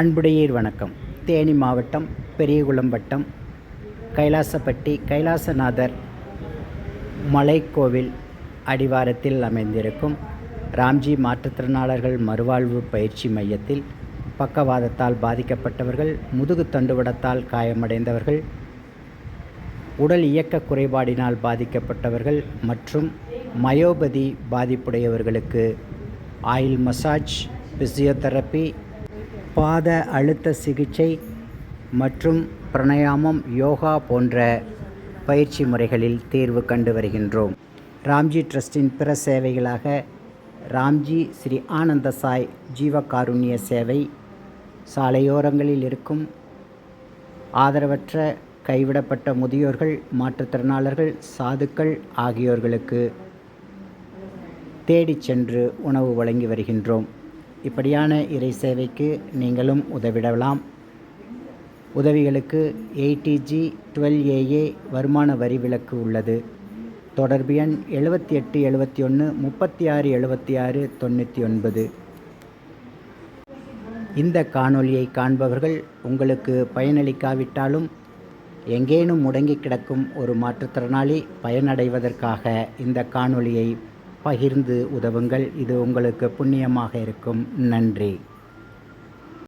அன்புடையீர் வணக்கம். தேனி மாவட்டம் பெரியகுளம் வட்டம் கைலாசப்பட்டி கைலாசநாதர் மலைக்கோவில் அடிவாரத்தில் அமைந்திருக்கும் ராம்ஜி மாற்றுத்திறனாளர்கள் மறுவாழ்வு பயிற்சி மையத்தில் பக்கவாதத்தால் பாதிக்கப்பட்டவர்கள் முதுகு தண்டுவடத்தால் காயமடைந்தவர்கள் உடல் இயக்க குறைபாடினால் பாதிக்கப்பட்டவர்கள் மற்றும் மயோபதி பாதிப்புடையவர்களுக்கு ஆயில் மசாஜ் பிசியோதெரப்பி பாத அழுத்த சிகிச்சை மற்றும் பிராணாயாமம் யோகா போன்ற பயிற்சி முறைகளில் தீர்வு கண்டு வருகின்றோம். ராம்ஜி ட்ரஸ்டின் பிற சேவைகளாக ராம்ஜி ஸ்ரீ ஆனந்த சாய் ஜீவகாருண்ய சேவை சாலையோரங்களில் இருக்கும் ஆதரவற்ற கைவிடப்பட்ட முதியோர்கள் மாற்றுத்திறனாளர்கள் சாதுக்கள் ஆகியோர்களுக்கு தேடிச் சென்று உணவு வழங்கி வருகின்றோம். இப்படியான இறை சேவைக்கு நீங்களும் உதவிடலாம். உதவிகளுக்கு எயிட்டிஜி டுவெல் ஏஏ வருமான வரி விலக்கு உள்ளது. தொடர்பு எண் எழுபத்தி எட்டு எழுபத்தி ஒன்று முப்பத்தி ஆறு எழுபத்தி ஆறு தொண்ணூற்றி ஒன்பது. இந்த காணொலியை காண்பவர்கள் உங்களுக்கு பயனளிக்காவிட்டாலும் எங்கேனும் முடங்கி கிடக்கும் ஒரு மாற்றுத்திறனாளி பயனடைவதற்காக இந்த காணொலியை பகிர்ந்து உதவுங்கள். இது உங்களுக்கு புண்ணியமாக இருக்கும். நன்றி.